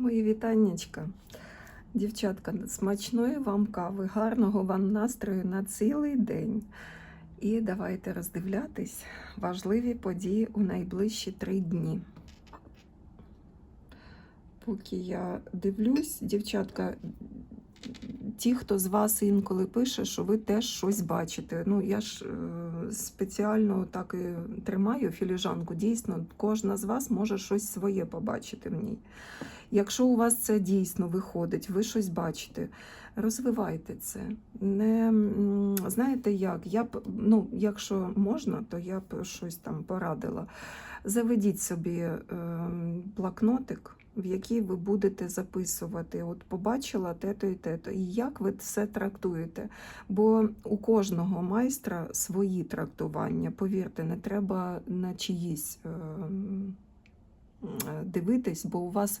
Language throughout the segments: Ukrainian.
Мої вітаннячка. Дівчатка, смачної вам кави, гарного вам настрою на цілий день. І давайте роздивлятись важливі події у найближчі три дні. Поки я дивлюсь, дівчатка, ті, хто з вас інколи пише, що ви теж щось бачите. Ну, я ж е, спеціально так і тримаю філіжанку. Дійсно, кожна з вас може щось своє побачити в ній. Якщо у вас це дійсно виходить, ви щось бачите, розвивайте це. Не знаєте як? Я б, ну, якщо можна, то я б щось там порадила. Заведіть собі е, блокнотик, в який ви будете записувати. От побачила те-то і те-то. І як ви все трактуєте? Бо у кожного майстра свої трактування. Повірте, не треба на чиїсь е, е, дивитись, бо у вас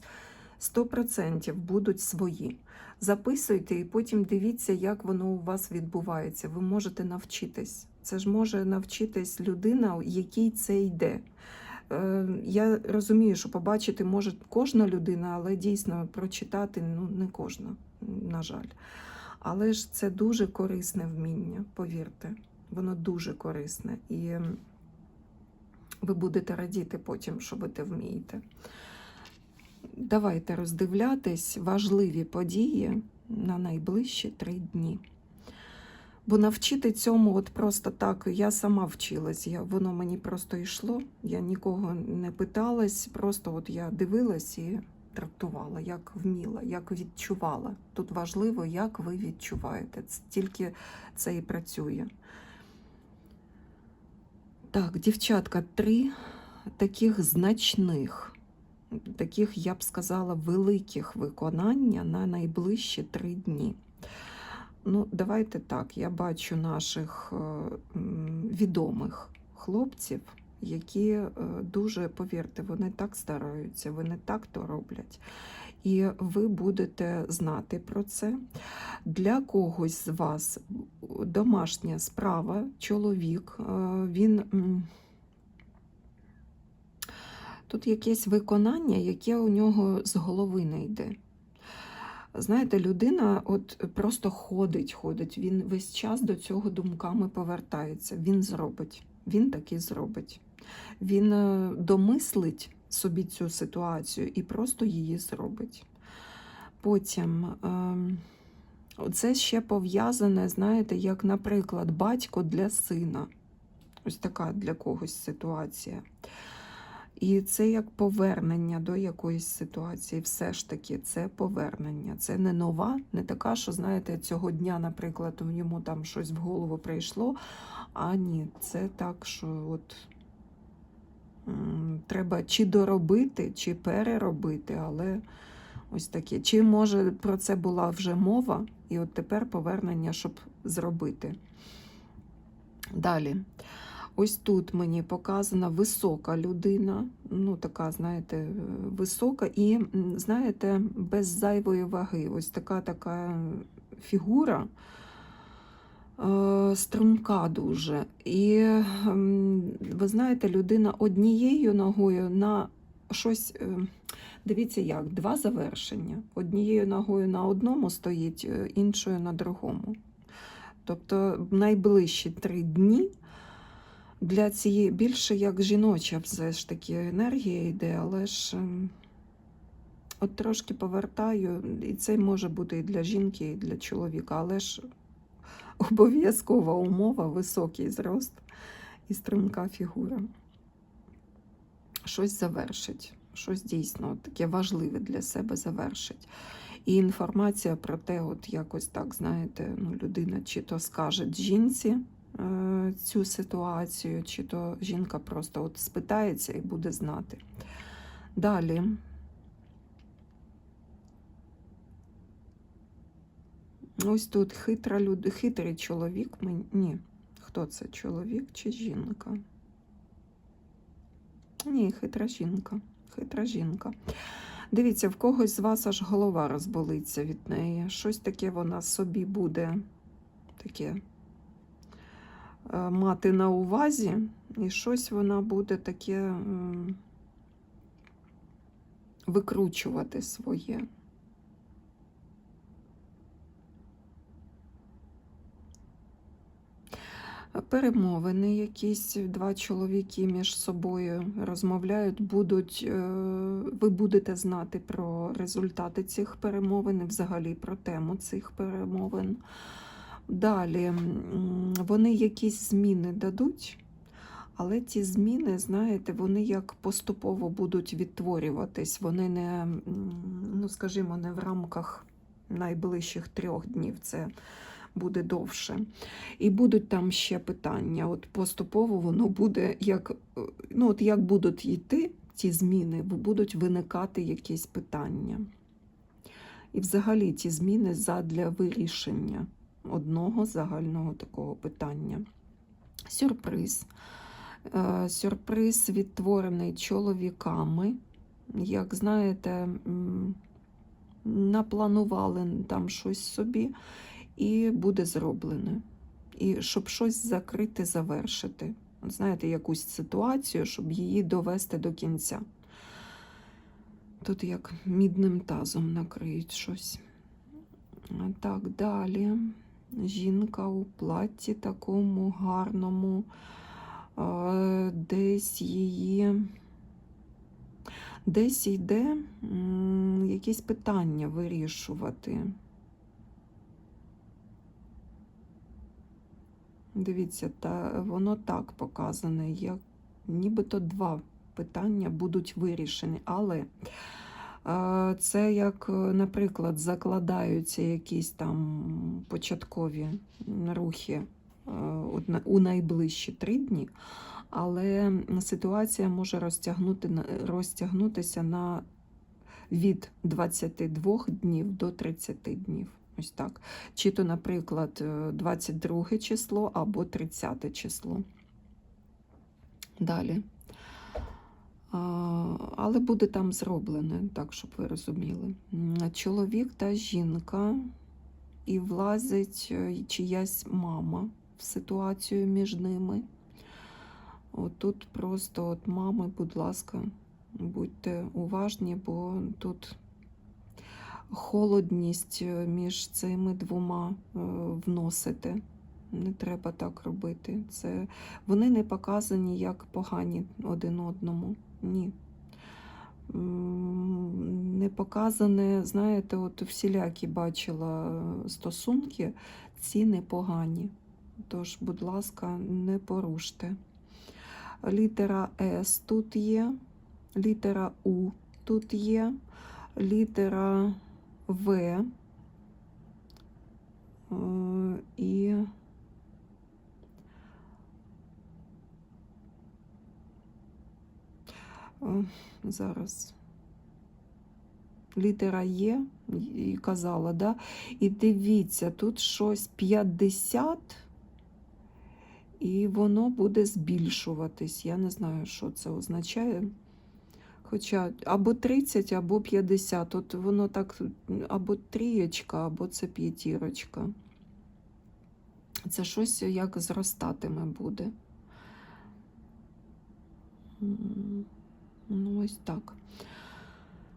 100% будуть свої. Записуйте і потім дивіться, як воно у вас відбувається. Ви можете навчитись. Це ж може навчитись людина, якій це йде. Е, Я розумію, що побачити може кожна людина, але дійсно прочитати ну, не кожна, на жаль. Але ж це дуже корисне вміння, повірте. Воно дуже корисне. І ви будете радіти потім, що ви те вмієте. Давайте роздивлятись важливі події на найближчі три дні. Бо навчити цьому, от просто так, я сама вчилась, я, воно мені просто йшло, я нікого не питалась, просто от я дивилась і трактувала, як вміла, як відчувала. Тут важливо, як ви відчуваєте. Тільки це і працює. Так, дівчатка, три таких значних, таких, я б сказала, великих виконання на найближчі три дні. Ну, давайте так. Я бачу наших е, відомих хлопців, які е, дуже, повірте, вони так стараються, вони так то роблять. І ви будете знати про це. Для когось з вас домашня справа, чоловік, е, він. Тут якесь виконання, яке у нього з голови не йде. Знаєте, людина от просто ходить, ходить. Він весь час до цього думками повертається. Він зробить, він таки зробить. Він е, домислить собі цю ситуацію і просто її зробить. Потім ем, це ще пов'язане, знаєте, як, наприклад, батько для сина. Ось така для когось ситуація. І це як повернення до якоїсь ситуації. Все ж таки, це повернення. Це не нова, не така, що, знаєте, цього дня, наприклад, йому там щось в голову прийшло. А ні, це так, що от треба чи доробити, чи переробити, але ось таке. Чи може про це була вже мова, і от тепер повернення, щоб зробити. Далі. Ось тут мені показана висока людина, ну така, знаєте, висока, і, знаєте, без зайвої ваги. Ось така така фігура е, струмка дуже. І м, ви знаєте, людина однією ногою на щось. е, Дивіться, як два завершення. Однією ногою на одному стоїть, е, іншою на другому. Тобто найближчі три дні для цієї більше як жіноча все ж таки енергія йде, але ж ем, от трошки повертаю, і це може бути і для жінки, і для чоловіка, але ж обов'язкова умова високий зрост і стрімка фігура. Щось завершить, щось дійсно таке важливе для себе завершить. І інформація про те, от якось так, знаєте, ну, людина чи то скаже жінці цю ситуацію, чи то жінка просто от спитається і буде знати. Далі. Ось тут хитра люд... хитрий чоловік. Ні, хто це? Чоловік чи жінка? Ні, хитра жінка. Хитра жінка. Дивіться, в когось з вас аж голова розболиться від неї. Щось таке вона собі буде таке е, мати на увазі, і щось вона буде таке викручувати своє. Перемовини якісь два чоловіки між собою розмовляють, будуть, е, ви будете знати про результати цих перемовин і взагалі про тему цих перемовин. Далі вони якісь зміни дадуть, але ті зміни, знаєте, вони як поступово будуть відтворюватись. Вони не, ну скажімо, не в рамках найближчих трьох днів. Це буде довше. І будуть там ще питання. От поступово воно буде, як, е, ну, от як будуть йти ці зміни, будуть виникати якісь питання. І взагалі ці зміни задля вирішення одного загального такого питання. Сюрприз. Е, Сюрприз відтворений чоловіками. Як знаєте, напланували там щось собі, і буде зроблене. І щоб щось закрити, завершити. Знаєте, якусь ситуацію, щоб її довести до кінця. Тут як мідним тазом накриють щось. Так, далі. Жінка у платті такому гарному, е, десь її. Десь йде якісь питання вирішувати. Дивіться, та воно так показане, як нібито два питання будуть вирішені, але це як, е, наприклад, закладаються якісь там початкові рухи е, у найближчі три дні, але ситуація може розтягнути, розтягнутися на від 22 днів до 30 днів. Ось так. Чи то, наприклад, е, 22 число або 30 число. Далі. Але буде там зроблене, так, щоб ви розуміли. Чоловік та жінка, і влазить е, чиясь мама в ситуацію між ними. Тут просто от мами, будь ласка, будьте уважні, бо тут холодність е, між цими двома е, вносите. Не треба так робити. Це... Вони не показані як погані один одному. Ні. Не показане, знаєте, от всілякі бачила е, стосунки, ці непогані. Тож, будь ласка, не поруште. Літера С тут є, літера У тут є, літера В. Е, І зараз літера Є, і казала, да? І дивіться, тут щось 50, і воно буде збільшуватись. Я не знаю, що це означає. Хоча або 30, або 50. От воно так або трієчка, або це п'ятірочка. Це щось як зростатиме буде. Ну, ось так.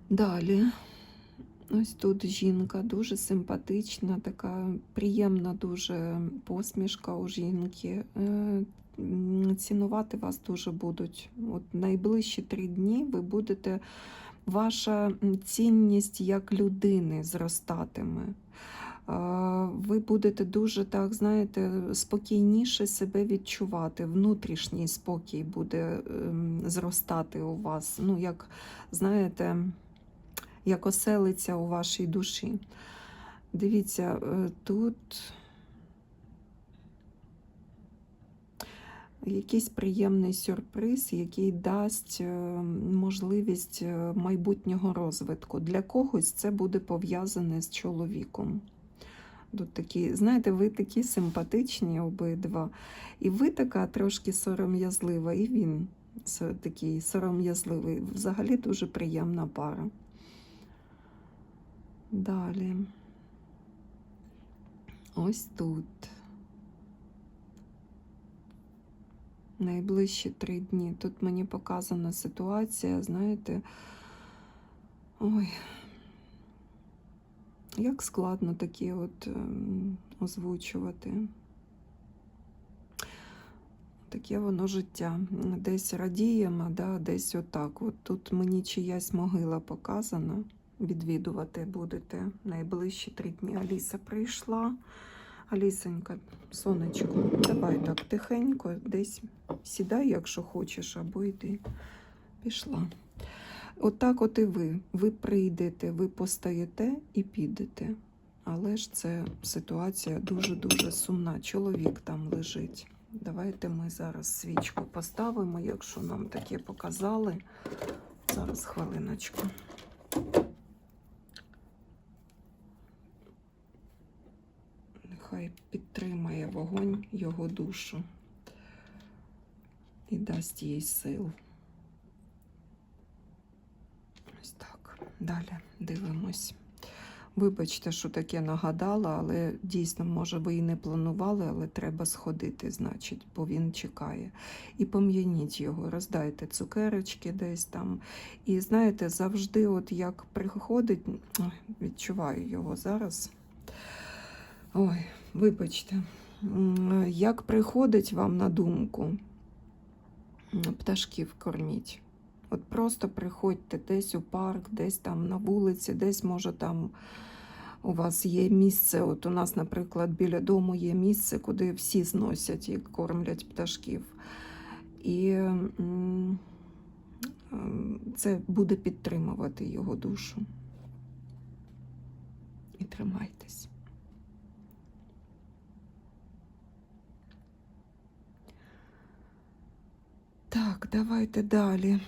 Далі. Ось тут жінка дуже симпатична, така приємна дуже посмішка у жінки. Е, Цінувати вас дуже будуть. От найближчі три дні ви будете, ваша цінність як людини зростатиме. Ви будете дуже, так, знаєте, спокійніше себе відчувати. Внутрішній спокій буде ем, зростати у вас. Ну, як, знаєте, як оселиться у вашій душі. Дивіться, е, тут якийсь приємний сюрприз, який дасть е, можливість е, майбутнього розвитку. Для когось це буде пов'язане з чоловіком. Тут такі, знаєте, ви такі симпатичні обидва. І ви така трошки сором'язлива, і він такий сором'язливий. Взагалі дуже приємна пара. Далі. Ось тут. Найближчі три дні. Тут мені показана ситуація, знаєте, Ой. Як складно такі от ем, озвучувати. Таке воно життя. Десь радіємо, да, десь отак. От тут мені чиясь могила показана. Відвідувати будете найближчі три дні. Аліса прийшла. Алісенька, сонечко, давай так тихенько, десь сідай, якщо хочеш, або йди. Пішла. Отак от і ви. Ви прийдете, ви постаєте і підете. Але ж це ситуація дуже-дуже сумна. Чоловік там лежить. Давайте ми зараз свічку поставимо, якщо нам таке показали. Зараз хвилиночку. Нехай підтримає вогонь його душу і дасть їй сил. Ось так. Далі дивимось. Вибачте, що таке нагадала, але дійсно, може, ви і не планували, але треба сходити, значить, бо він чекає. І пом'яніть його, роздайте цукерочки десь там. І знаєте, завжди, от як приходить, ой, відчуваю його зараз. Ой, вибачте, як приходить вам на думку, пташків корміть. От просто приходьте десь у парк, десь там на вулиці, десь може там у вас є місце. От у нас, наприклад, біля дому є місце, куди всі зносять і кормлять пташків. І це буде підтримувати його душу. І тримайтесь. Так, давайте далі.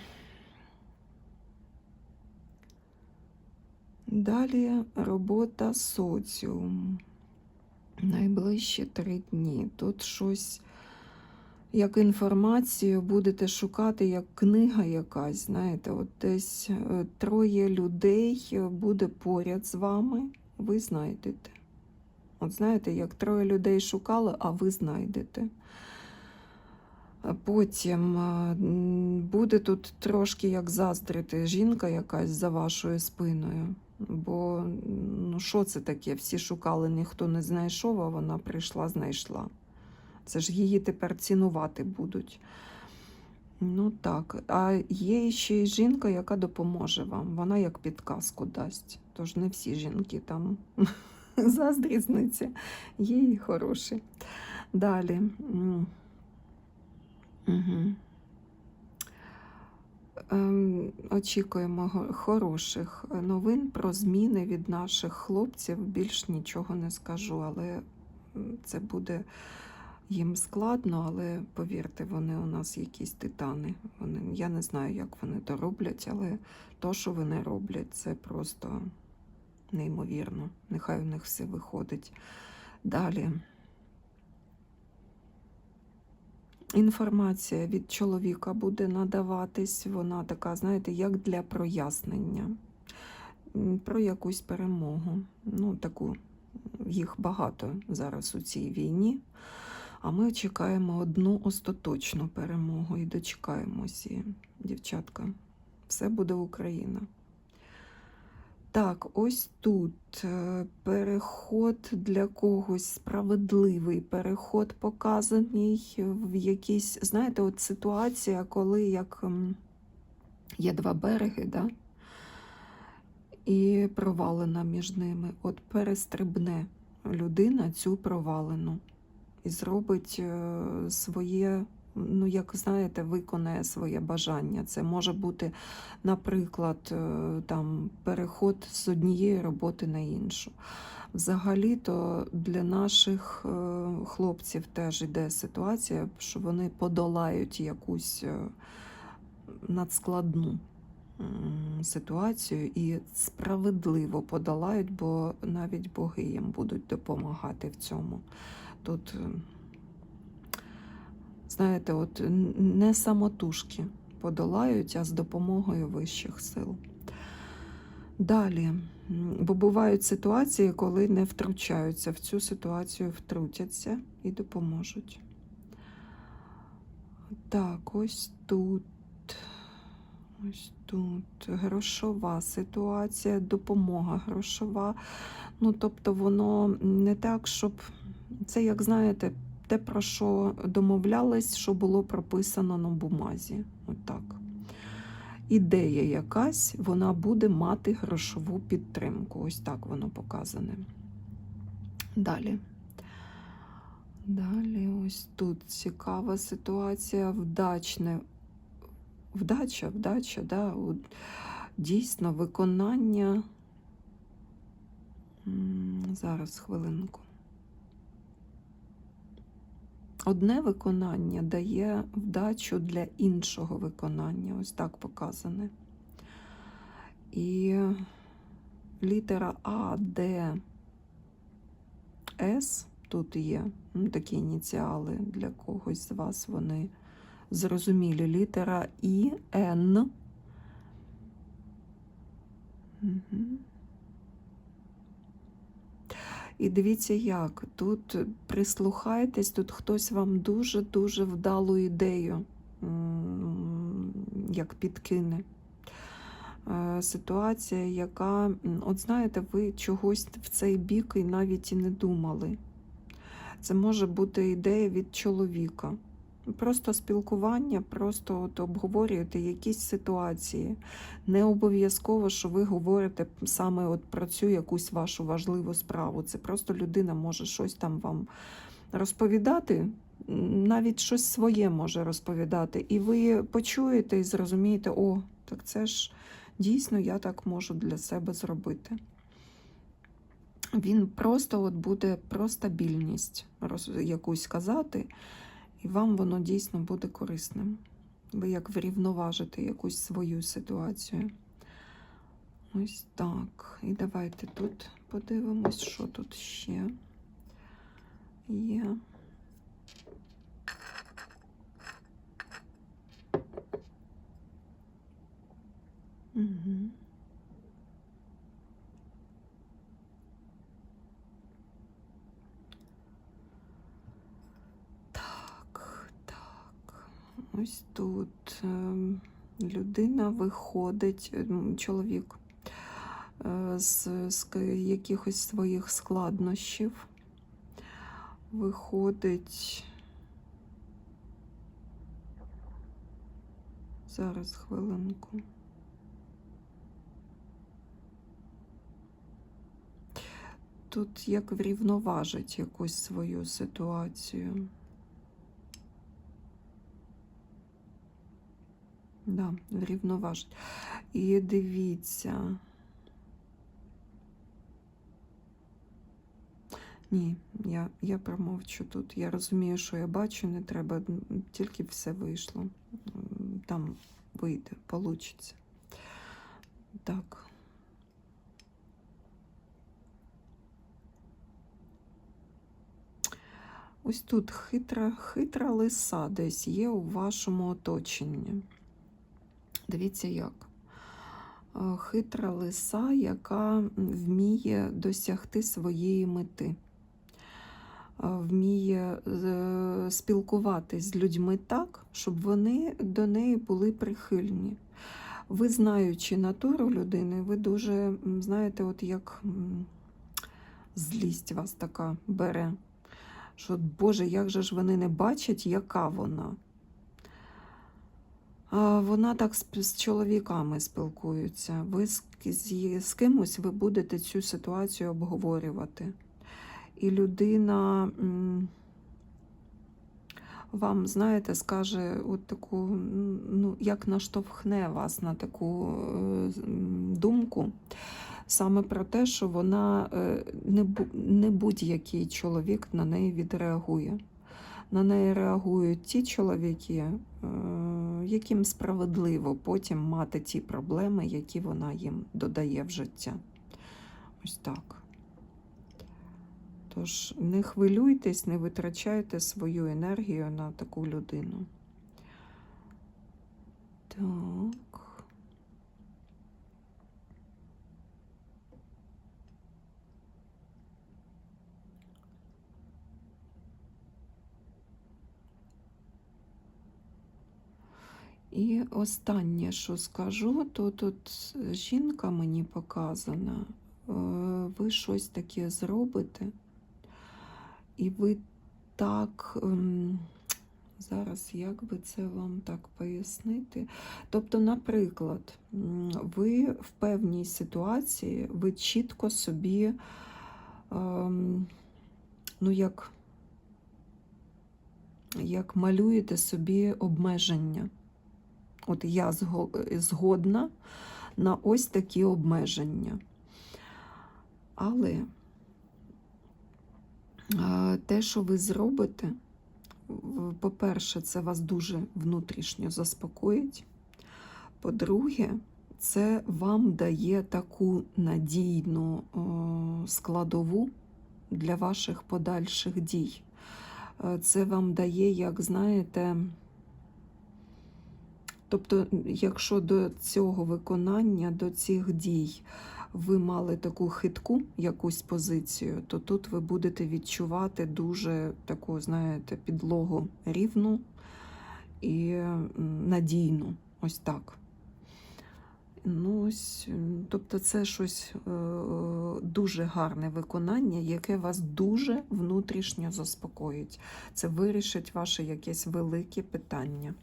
Далі робота соціум. Найближчі три дні. Тут щось, як інформацію, будете шукати, як книга якась. Знаєте, от десь е, троє людей е, буде поряд з вами, ви знайдете. От знаєте, як троє людей шукали, а ви знайдете. Потім е, буде тут трошки як заздрити жінка якась за вашою спиною. Бо ну що це таке? Всі шукали, ніхто не знайшов, а вона прийшла, знайшла. Це ж її тепер цінувати будуть. Ну так. А є ще й жінка, яка допоможе вам. Вона як підказку дасть. Тож не всі жінки там заздрісниці, є і хороші. Далі. Угу. Ем, очікуємо хороших новин про зміни від наших хлопців. Більш нічого не скажу, але це буде їм складно, але повірте, вони у нас якісь титани. Вони, я не знаю, як вони то роблять, але то, що вони роблять, це просто неймовірно. Нехай у них все виходить. Далі. Інформація від чоловіка буде надаватись, вона така, знаєте, як для прояснення про якусь перемогу. Ну, таку їх багато зараз у цій війні. А ми чекаємо одну остаточну перемогу і дочекаємось. І, дівчатка, все буде Україна. Так, ось тут е, переход для когось справедливий переход показаний в якійсь, знаєте, от ситуація, коли як є два береги, да? і провалина між ними. От перестрибне людина цю провалину і зробить е, своє, ну, як знаєте, виконає своє бажання. Це може бути, наприклад, е, там переход з однієї роботи на іншу. Взагалі-то для наших е, хлопців теж іде ситуація, що вони подолають якусь е, надскладну ситуацію і справедливо подолають, бо навіть боги їм будуть допомагати в цьому. Тут, знаєте, от не самотужки подолають, а з допомогою вищих сил. Далі, бо бувають ситуації, коли не втручаються в цю ситуацію, втрутяться і допоможуть. Так, ось тут. Ось тут грошова ситуація, допомога грошова. Ну, тобто, воно не так, щоб це, як знаєте, те, про що домовлялись, що було прописано на бумазі. От так. Ідея якась, вона буде мати грошову підтримку. Ось так воно показане. Далі. Далі, ось тут цікава ситуація, вдачне. Вдача, вдача, да, дійсно виконання. Зараз хвилинку. Одне виконання дає вдачу для іншого виконання. Ось так показане. І літера А, Д, С тут є ну, такі ініціали для когось з вас вони зрозумілі. Літера І, Н. Угу. І дивіться, як тут прислухайтесь, тут хтось вам дуже-дуже вдалу ідею, як підкине. Е, Ситуація, яка, от знаєте, ви чогось в цей бік і навіть і не думали. Це може бути ідея від чоловіка. Просто спілкування, просто от обговорюєте якісь ситуації. Не обов'язково, що ви говорите саме от про цю якусь вашу важливу справу. Це просто людина може щось там вам розповідати, навіть щось своє може розповідати. І ви почуєте і зрозумієте, о, так це ж дійсно я так можу для себе зробити. Він просто от буде про стабільність якусь казати, і вам воно дійсно буде корисним. Ви як врівноважите якусь свою ситуацію. Ось так. І давайте тут подивимось, що тут ще є. Угу. Так, так. Ось тут ем, людина виходить, ем, чоловік е, з, з якихось своїх складнощів. Виходить. Зараз хвилинку. Тут як врівноважить якусь свою ситуацію. Да, врівноважить. І дивіться. Ні, я, я промовчу тут. Я розумію, що я бачу, не треба, тільки все вийшло. Там вийде, получиться. Так. Ось тут хитра, хитра лиса десь є у вашому оточенні. Дивіться як. Е, Хитра лиса, яка вміє досягти своєї мети, Е, вміє спілкуватись з людьми так, щоб вони до неї були прихильні. Ви, знаючи натуру людини, ви дуже, знаєте, от як злість вас така бере що, Боже, як же ж вони не бачать, яка вона. Вона так з, з чоловіками спілкується. Ви з, з, з кимось ви будете цю ситуацію обговорювати. І людина вам, знаєте, скаже от таку, ну, як наштовхне вас на таку е, думку саме про те, що вона е, не, будь-який чоловік на неї відреагує. На неї реагують ті чоловіки, яким справедливо потім мати ті проблеми, які вона їм додає в життя. Ось так. Тож не хвилюйтесь, не витрачайте свою енергію на таку людину. Так. І останнє, що скажу, то тут жінка мені показана, е, ви щось таке зробите, і ви так. ем, Зараз як би це вам так пояснити? Тобто, наприклад, ви в певній ситуації ви чітко собі, ем, ну як, як малюєте собі обмеження. От я згодна на ось такі обмеження. Але те, що ви зробите, по-перше, це вас дуже внутрішньо заспокоїть. По-друге, це вам дає таку надійну складову для ваших подальших дій. Е, Це вам дає, як знаєте, тобто, якщо до цього виконання, до цих дій ви мали таку хитку якусь позицію, то тут ви будете відчувати дуже таку, знаєте, підлогу рівну і надійну. Ось так. Ну, ось, тобто це щось е, дуже гарне виконання, яке вас дуже внутрішньо заспокоїть. Це вирішить ваше якесь велике питання.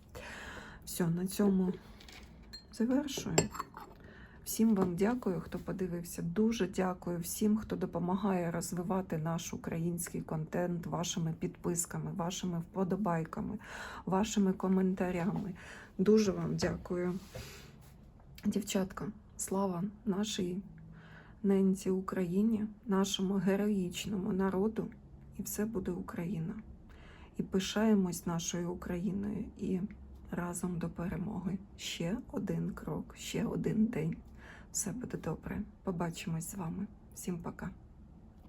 Все, на цьому завершую. Всім вам дякую, хто подивився. Дуже дякую всім, хто допомагає розвивати наш український контент вашими підписками, вашими вподобайками, вашими коментарями. Дуже вам дякую. Дівчатка, слава нашій ненці Україні, нашому героїчному народу, і все буде Україна. І пишаємось нашою Україною і разом до перемоги. Ще один крок, ще один день. Все буде добре. Побачимось з вами. Всім пока.